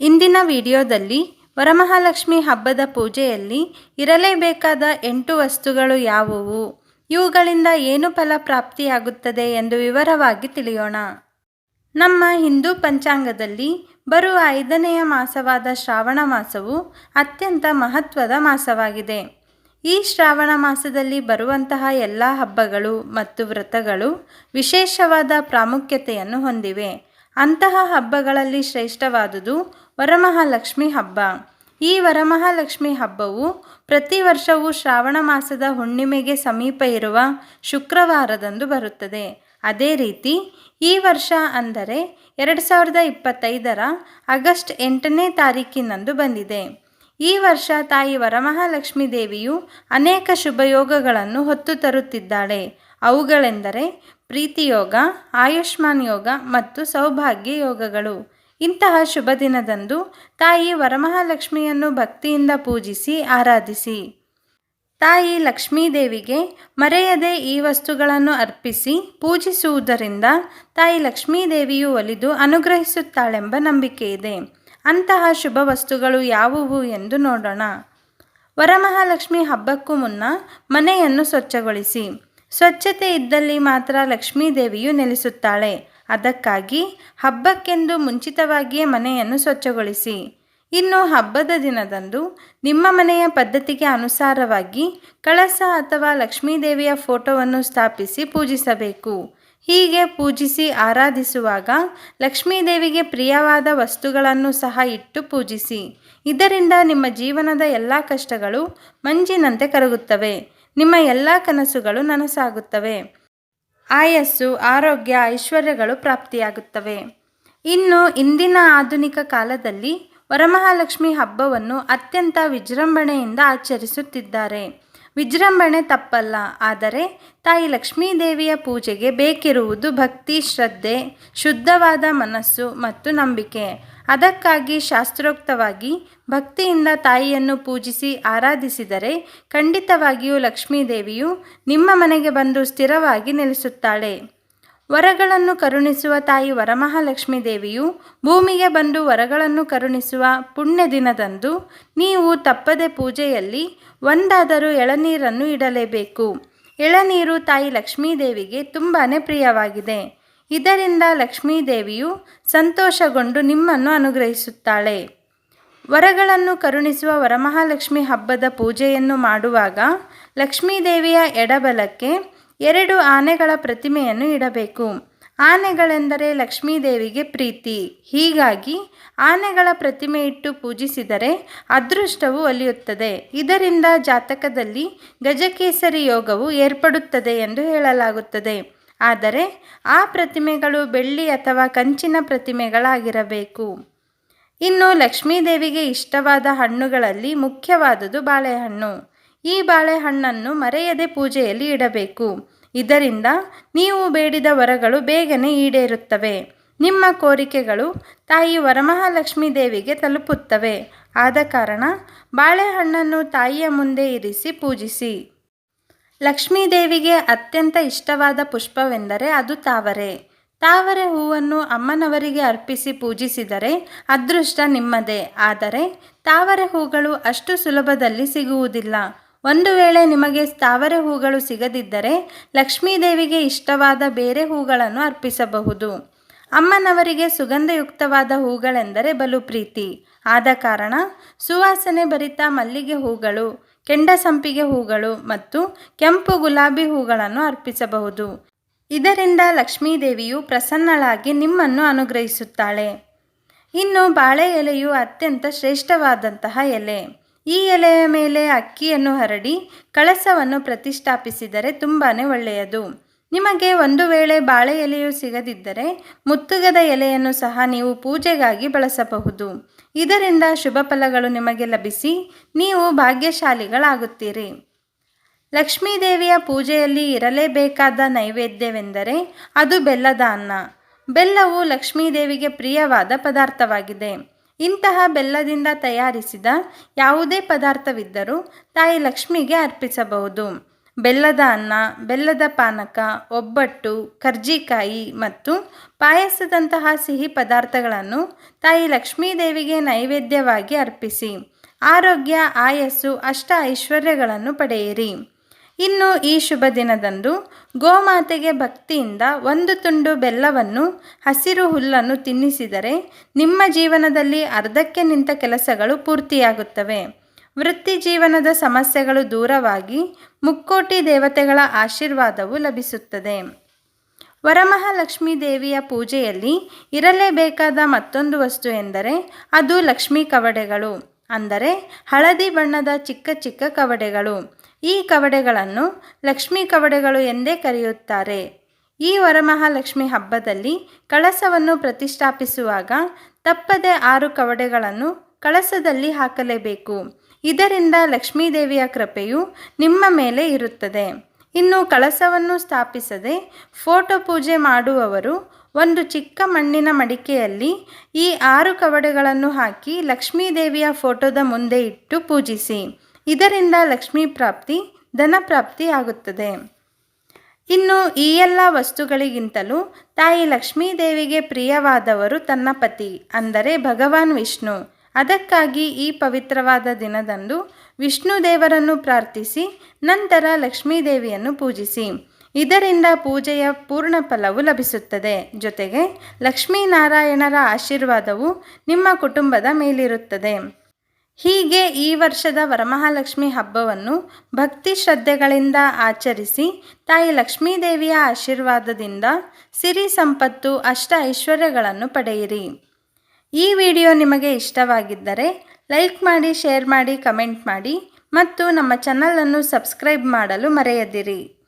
ಇಂದಿನ ವಿಡಿಯೋದಲ್ಲಿ ವರಮಹಾಲಕ್ಷ್ಮಿ ಹಬ್ಬದ ಪೂಜೆಯಲ್ಲಿ ಇರಲೇಬೇಕಾದ ಎಂಟು ವಸ್ತುಗಳು ಯಾವುವು? ಇವುಗಳಿಂದ ಏನು ಫಲ ಪ್ರಾಪ್ತಿಯಾಗುತ್ತದೆ ಎಂದು ವಿವರವಾಗಿ ತಿಳಿಯೋಣ. ನಮ್ಮ ಹಿಂದೂ ಪಂಚಾಂಗದಲ್ಲಿ ಬರುವ ಐದನೆಯ ಮಾಸವಾದ ಶ್ರಾವಣ ಮಾಸವು ಅತ್ಯಂತ ಮಹತ್ವದ ಮಾಸವಾಗಿದೆ. ಈ ಶ್ರಾವಣ ಮಾಸದಲ್ಲಿ ಬರುವಂತಹ ಎಲ್ಲ ಹಬ್ಬಗಳು ಮತ್ತು ವ್ರತಗಳು ವಿಶೇಷವಾದ ಪ್ರಾಮುಖ್ಯತೆಯನ್ನು ಹೊಂದಿವೆ. ಅಂತಹ ಹಬ್ಬಗಳಲ್ಲಿ ಶ್ರೇಷ್ಠವಾದುದು ವರಮಹಾಲಕ್ಷ್ಮಿ ಹಬ್ಬ. ಈ ವರಮಹಾಲಕ್ಷ್ಮಿ ಹಬ್ಬವು ಪ್ರತಿ ವರ್ಷವೂ ಶ್ರಾವಣ ಮಾಸದ ಹುಣ್ಣಿಮೆಗೆ ಸಮೀಪ ಇರುವ ಶುಕ್ರವಾರದಂದು ಬರುತ್ತದೆ. ಅದೇ ರೀತಿ ಈ ವರ್ಷ ಅಂದರೆ ಎರಡು ಸಾವಿರದ ಇಪ್ಪತ್ತೈದರ ಆಗಸ್ಟ್ ಎಂಟನೇ ತಾರೀಕಿನಂದು ಬಂದಿದೆ. ಈ ವರ್ಷ ತಾಯಿ ವರಮಹಾಲಕ್ಷ್ಮಿ ದೇವಿಯು ಅನೇಕ ಶುಭಯೋಗಗಳನ್ನು ಹೊತ್ತು ತರುತ್ತಿದ್ದಾಳೆ. ಅವುಗಳೆಂದರೆ ಪ್ರೀತಿಯೋಗ, ಆಯುಷ್ಮಾನ್ ಯೋಗ ಮತ್ತು ಸೌಭಾಗ್ಯ ಯೋಗಗಳು. ಇಂತಹ ಶುಭ ದಿನದಂದು ತಾಯಿ ವರಮಹಾಲಕ್ಷ್ಮಿಯನ್ನು ಭಕ್ತಿಯಿಂದ ಪೂಜಿಸಿ ಆರಾಧಿಸಿ. ತಾಯಿ ಲಕ್ಷ್ಮೀದೇವಿಗೆ ಮರೆಯದೆ ಈ ವಸ್ತುಗಳನ್ನು ಅರ್ಪಿಸಿ ಪೂಜಿಸುವುದರಿಂದ ತಾಯಿ ಲಕ್ಷ್ಮೀದೇವಿಯು ಒಲಿದು ಅನುಗ್ರಹಿಸುತ್ತಾಳೆಂಬ ನಂಬಿಕೆ ಇದೆ. ಅಂತಹ ಶುಭ ವಸ್ತುಗಳು ಯಾವುವು ಎಂದು ನೋಡೋಣ. ವರಮಹಾಲಕ್ಷ್ಮಿ ಹಬ್ಬಕ್ಕೂ ಮುನ್ನ ಮನೆಯನ್ನು ಸ್ವಚ್ಛಗೊಳಿಸಿ. ಸ್ವಚ್ಛತೆ ಇದ್ದಲ್ಲಿ ಮಾತ್ರ ಲಕ್ಷ್ಮೀದೇವಿಯು ನೆಲೆಸುತ್ತಾಳೆ. ಅದಕ್ಕಾಗಿ ಹಬ್ಬಕ್ಕೆಂದು ಮುಂಚಿತವಾಗಿಯೇ ಮನೆಯನ್ನು ಸ್ವಚ್ಛಗೊಳಿಸಿ. ಇನ್ನು ಹಬ್ಬದ ದಿನದಂದು ನಿಮ್ಮ ಮನೆಯ ಪದ್ಧತಿಗೆ ಅನುಸಾರವಾಗಿ ಕಳಸ ಅಥವಾ ಲಕ್ಷ್ಮೀದೇವಿಯ ಫೋಟೋವನ್ನು ಸ್ಥಾಪಿಸಿ ಪೂಜಿಸಬೇಕು. ಹೀಗೆ ಪೂಜಿಸಿ ಆರಾಧಿಸುವಾಗ ಲಕ್ಷ್ಮೀದೇವಿಗೆ ಪ್ರಿಯವಾದ ವಸ್ತುಗಳನ್ನು ಸಹ ಇಟ್ಟು ಪೂಜಿಸಿ. ಇದರಿಂದ ನಿಮ್ಮ ಜೀವನದ ಎಲ್ಲ ಕಷ್ಟಗಳು ಮಂಜಿನಂತೆ ಕರಗುತ್ತವೆ. ನಿಮ್ಮ ಎಲ್ಲ ಕನಸುಗಳು ನನಸಾಗುತ್ತವೆ. ಆಯಸ್ಸು ಆರೋಗ್ಯ ಐಶ್ವರ್ಯಗಳು ಪ್ರಾಪ್ತಿಯಾಗುತ್ತವೆ. ಇನ್ನು ಇಂದಿನ ಆಧುನಿಕ ಕಾಲದಲ್ಲಿ ವರಮಹಾಲಕ್ಷ್ಮಿ ಹಬ್ಬವನ್ನು ಅತ್ಯಂತ ವಿಜೃಂಭಣೆಯಿಂದ ಆಚರಿಸುತ್ತಿದ್ದಾರೆ. ವಿಜೃಂಭಣೆ ತಪ್ಪಲ್ಲ, ಆದರೆ ತಾಯಿ ಲಕ್ಷ್ಮೀದೇವಿಯ ಪೂಜೆಗೆ ಬೇಕಿರುವುದು ಭಕ್ತಿ, ಶ್ರದ್ಧೆ, ಶುದ್ಧವಾದ ಮನಸ್ಸು ಮತ್ತು ನಂಬಿಕೆ. ಅದಕ್ಕಾಗಿ ಶಾಸ್ತ್ರೋಕ್ತವಾಗಿ ಭಕ್ತಿಯಿಂದ ತಾಯಿಯನ್ನು ಪೂಜಿಸಿ ಆರಾಧಿಸಿದರೆ ಖಂಡಿತವಾಗಿಯೂ ಲಕ್ಷ್ಮೀದೇವಿಯು ನಿಮ್ಮ ಮನೆಗೆ ಬಂದು ಸ್ಥಿರವಾಗಿ ನೆಲೆಸುತ್ತಾಳೆ. ವರಗಳನ್ನು ಕರುಣಿಸುವ ತಾಯಿ ವರಮಹಾಲಕ್ಷ್ಮಿ ದೇವಿಯು ಭೂಮಿಗೆ ಬಂದು ವರಗಳನ್ನು ಕರುಣಿಸುವ ಪುಣ್ಯ ದಿನದಂದು ನೀವು ತಪ್ಪದೆ ಪೂಜೆಯಲ್ಲಿ ಒಂದಾದರೂ ಎಳನೀರನ್ನು ಇಡಲೇಬೇಕು. ಎಳನೀರು ತಾಯಿ ಲಕ್ಷ್ಮೀದೇವಿಗೆ ತುಂಬಾ ಪ್ರಿಯವಾಗಿದೆ. ಇದರಿಂದ ಲಕ್ಷ್ಮೀದೇವಿಯು ಸಂತೋಷಗೊಂಡು ನಿಮ್ಮನ್ನು ಅನುಗ್ರಹಿಸುತ್ತಾಳೆ. ವರಗಳನ್ನು ಕರುಣಿಸುವ ವರಮಹಾಲಕ್ಷ್ಮಿ ಹಬ್ಬದ ಪೂಜೆಯನ್ನು ಮಾಡುವಾಗ ಲಕ್ಷ್ಮೀದೇವಿಯ ಎಡಬಲಕ್ಕೆ ಎರಡು ಆನೆಗಳ ಪ್ರತಿಮೆಯನ್ನು ಇಡಬೇಕು. ಆನೆಗಳೆಂದರೆ ಲಕ್ಷ್ಮೀದೇವಿಗೆ ಪ್ರೀತಿ. ಹೀಗಾಗಿ ಆನೆಗಳ ಪ್ರತಿಮೆ ಇಟ್ಟು ಪೂಜಿಸಿದರೆ ಅದೃಷ್ಟವು ಒಲಿಯುತ್ತದೆ ಇದರಿಂದ ಜಾತಕದಲ್ಲಿ ಗಜಕೇಸರಿ ಯೋಗವು ಏರ್ಪಡುತ್ತದೆ ಎಂದು ಹೇಳಲಾಗುತ್ತದೆ. ಆದರೆ ಆ ಪ್ರತಿಮೆಗಳು ಬೆಳ್ಳಿ ಅಥವಾ ಕಂಚಿನ ಪ್ರತಿಮೆಗಳಾಗಿರಬೇಕು. ಇನ್ನು ಲಕ್ಷ್ಮೀದೇವಿಗೆ ಇಷ್ಟವಾದ ಹಣ್ಣುಗಳಲ್ಲಿ ಮುಖ್ಯವಾದುದು ಬಾಳೆಹಣ್ಣು. ಈ ಬಾಳೆಹಣ್ಣನ್ನು ಮರೆಯದೆ ಪೂಜೆಯಲ್ಲಿ ಇಡಬೇಕು. ಇದರಿಂದ ನೀವು ಬೇಡಿದ ವರಗಳು ಬೇಗನೆ ಈಡೇರುತ್ತವೆ. ನಿಮ್ಮ ಕೋರಿಕೆಗಳು ತಾಯಿ ವರಮಹಾಲಕ್ಷ್ಮೀ ದೇವಿಗೆ ತಲುಪುತ್ತವೆ. ಆದ ಕಾರಣ ಬಾಳೆಹಣ್ಣನ್ನು ತಾಯಿಯ ಮುಂದೆ ಇರಿಸಿ ಪೂಜಿಸಿ. ಲಕ್ಷ್ಮೀ ದೇವಿಗೆ ಅತ್ಯಂತ ಇಷ್ಟವಾದ ಪುಷ್ಪವೆಂದರೆ ಅದು ತಾವರೆ. ತಾವರೆ ಹೂವನ್ನು ಅಮ್ಮನವರಿಗೆ ಅರ್ಪಿಸಿ ಪೂಜಿಸಿದರೆ ಅದೃಷ್ಟ ನಿಮ್ಮದೇ. ಆದರೆ ತಾವರೆ ಹೂಗಳು ಅಷ್ಟು ಸುಲಭದಲ್ಲಿ ಸಿಗುವುದಿಲ್ಲ. ಒಂದು ವೇಳೆ ನಿಮಗೆ ಸ್ಥಾವರ ಹೂಗಳು ಸಿಗದಿದ್ದರೆ ಲಕ್ಷ್ಮೀದೇವಿಗೆ ಇಷ್ಟವಾದ ಬೇರೆ ಹೂಗಳನ್ನು ಅರ್ಪಿಸಬಹುದು. ಅಮ್ಮನವರಿಗೆ ಸುಗಂಧಯುಕ್ತವಾದ ಹೂಗಳೆಂದರೆ ಬಲು ಪ್ರೀತಿ. ಆದ ಕಾರಣ ಸುವಾಸನೆ ಭರಿತ ಮಲ್ಲಿಗೆ ಹೂಗಳು, ಕೆಂಡಸಂಪಿಗೆ ಹೂಗಳು ಮತ್ತು ಕೆಂಪು ಗುಲಾಬಿ ಹೂಗಳನ್ನು ಅರ್ಪಿಸಬಹುದು. ಇದರಿಂದ ಲಕ್ಷ್ಮೀದೇವಿಯು ಪ್ರಸನ್ನಳಾಗಿ ನಿಮ್ಮನ್ನು ಅನುಗ್ರಹಿಸುತ್ತಾಳೆ. ಇನ್ನು ಬಾಳೆ ಎಲೆಯು ಅತ್ಯಂತ ಶ್ರೇಷ್ಠವಾದಂತಹ ಎಲೆ. ಈ ಎಲೆಯ ಮೇಲೆ ಅಕ್ಕಿಯನ್ನು ಹರಡಿ ಕಳಸವನ್ನು ಪ್ರತಿಷ್ಠಾಪಿಸಿದರೆ ತುಂಬಾ ಒಳ್ಳೆಯದು. ನಿಮಗೆ ಒಂದು ವೇಳೆ ಬಾಳೆ ಎಲೆಯು ಸಿಗದಿದ್ದರೆ ಮುತ್ತುಗದ ಎಲೆಯನ್ನು ಸಹ ನೀವು ಪೂಜೆಗಾಗಿ ಬಳಸಬಹುದು. ಇದರಿಂದ ಶುಭ ಫಲಗಳು ನಿಮಗೆ ಲಭಿಸಿ ನೀವು ಭಾಗ್ಯಶಾಲಿಗಳಾಗುತ್ತೀರಿ. ಲಕ್ಷ್ಮೀದೇವಿಯ ಪೂಜೆಯಲ್ಲಿ ಇರಲೇಬೇಕಾದ ನೈವೇದ್ಯವೆಂದರೆ ಅದು ಬೆಲ್ಲದ ಅನ್ನ. ಬೆಲ್ಲವು ಲಕ್ಷ್ಮೀದೇವಿಗೆ ಪ್ರಿಯವಾದ ಪದಾರ್ಥವಾಗಿದೆ. ಇಂತಹ ಬೆಲ್ಲದಿಂದ ತಯಾರಿಸಿದ ಯಾವುದೇ ಪದಾರ್ಥವಿದ್ದರೂ ತಾಯಿ ಲಕ್ಷ್ಮಿಗೆ ಅರ್ಪಿಸಬಹುದು. ಬೆಲ್ಲದ ಅನ್ನ, ಬೆಲ್ಲದ ಪಾನಕ, ಒಬ್ಬಟ್ಟು, ಕರ್ಜಿಕಾಯಿ ಮತ್ತು ಪಾಯಸದಂತಹ ಸಿಹಿ ಪದಾರ್ಥಗಳನ್ನು ತಾಯಿ ಲಕ್ಷ್ಮೀದೇವಿಗೆ ನೈವೇದ್ಯವಾಗಿ ಅರ್ಪಿಸಿ. ಆರೋಗ್ಯ, ಆಯಸ್ಸು, ಅಷ್ಟ ಐಶ್ವರ್ಯಗಳನ್ನು ಪಡೆಯಿರಿ. ಇನ್ನು ಈ ಶುಭ ದಿನದಂದು ಗೋಮಾತೆಗೆ ಭಕ್ತಿಯಿಂದ ಒಂದು ತುಂಡು ಬೆಲ್ಲವನ್ನು, ಹಸಿರು ಹುಲ್ಲನ್ನು ತಿನ್ನಿಸಿದರೆ ನಿಮ್ಮ ಜೀವನದಲ್ಲಿ ಅರ್ಧಕ್ಕೆ ನಿಂತ ಕೆಲಸಗಳು ಪೂರ್ತಿಯಾಗುತ್ತವೆ. ವೃತ್ತಿ ಜೀವನದ ಸಮಸ್ಯೆಗಳು ದೂರವಾಗಿ ಮುಕ್ಕೋಟಿ ದೇವತೆಗಳ ಆಶೀರ್ವಾದವು ಲಭಿಸುತ್ತದೆ. ವರಮಹಾಲಕ್ಷ್ಮೀ ದೇವಿಯ ಪೂಜೆಯಲ್ಲಿ ಇರಲೇಬೇಕಾದ ಮತ್ತೊಂದು ವಸ್ತು ಎಂದರೆ ಅದು ಲಕ್ಷ್ಮೀ ಕವಡೆಗಳು. ಅಂದರೆ ಹಳದಿ ಬಣ್ಣದ ಚಿಕ್ಕ ಚಿಕ್ಕ ಕವಡೆಗಳು. ಈ ಕವಡೆಗಳನ್ನು ಲಕ್ಷ್ಮೀ ಕವಡೆಗಳು ಎಂದೇ ಕರೆಯುತ್ತಾರೆ. ಈ ವರಮಹಾಲಕ್ಷ್ಮಿ ಹಬ್ಬದಲ್ಲಿ ಕಳಸವನ್ನು ಪ್ರತಿಷ್ಠಾಪಿಸುವಾಗ ತಪ್ಪದೆ ಆರು ಕವಡೆಗಳನ್ನು ಕಳಸದಲ್ಲಿ ಹಾಕಲೇಬೇಕು. ಇದರಿಂದ ಲಕ್ಷ್ಮೀದೇವಿಯ ಕೃಪೆಯು ನಿಮ್ಮ ಮೇಲೆ ಇರುತ್ತದೆ. ಇನ್ನು ಕಳಸವನ್ನು ಸ್ಥಾಪಿಸದೆ ಫೋಟೋ ಪೂಜೆ ಮಾಡುವವರು ಒಂದು ಚಿಕ್ಕ ಮಣ್ಣಿನ ಮಡಿಕೆಯಲ್ಲಿ ಈ ಆರು ಕವಡೆಗಳನ್ನು ಹಾಕಿ ಲಕ್ಷ್ಮೀದೇವಿಯ ಫೋಟೋದ ಮುಂದೆ ಇಟ್ಟು ಪೂಜಿಸಿ. ಇದರಿಂದ ಲಕ್ಷ್ಮೀ ಪ್ರಾಪ್ತಿ, ಧನ ಪ್ರಾಪ್ತಿ ಆಗುತ್ತದೆ. ಇನ್ನು ಈ ಎಲ್ಲ ವಸ್ತುಗಳಿಗಿಂತಲೂ ತಾಯಿ ಲಕ್ಷ್ಮೀದೇವಿಗೆ ಪ್ರಿಯವಾದವರು ತನ್ನ ಪತಿ, ಅಂದರೆ ಭಗವಾನ್ ವಿಷ್ಣು. ಅದಕ್ಕಾಗಿ ಈ ಪವಿತ್ರವಾದ ದಿನದಂದು ವಿಷ್ಣು ದೇವರನ್ನು ಪ್ರಾರ್ಥಿಸಿ, ನಂತರ ಲಕ್ಷ್ಮೀದೇವಿಯನ್ನು ಪೂಜಿಸಿ. ಇದರಿಂದ ಪೂಜೆಯ ಪೂರ್ಣ ಫಲವು ಲಭಿಸುತ್ತದೆ. ಜೊತೆಗೆ ಲಕ್ಷ್ಮೀನಾರಾಯಣರ ಆಶೀರ್ವಾದವು ನಿಮ್ಮ ಕುಟುಂಬದ ಮೇಲಿರುತ್ತದೆ. ಹೀಗೆ ಈ ವರ್ಷದ ವರಮಹಾಲಕ್ಷ್ಮಿ ಹಬ್ಬವನ್ನು ಭಕ್ತಿ ಶ್ರದ್ಧೆಗಳಿಂದ ಆಚರಿಸಿ ತಾಯಿ ಲಕ್ಷ್ಮೀದೇವಿಯ ಆಶೀರ್ವಾದದಿಂದ ಸಿರಿ ಸಂಪತ್ತು ಅಷ್ಟ ಐಶ್ವರ್ಯಗಳನ್ನು ಪಡೆಯಿರಿ. ಈ ವಿಡಿಯೋ ನಿಮಗೆ ಇಷ್ಟವಾಗಿದ್ದರೆ ಲೈಕ್ ಮಾಡಿ, ಶೇರ್ ಮಾಡಿ, ಕಮೆಂಟ್ ಮಾಡಿ ಮತ್ತು ನಮ್ಮ ಚಾನಲನ್ನು ಸಬ್ಸ್ಕ್ರೈಬ್ ಮಾಡಲು ಮರೆಯದಿರಿ.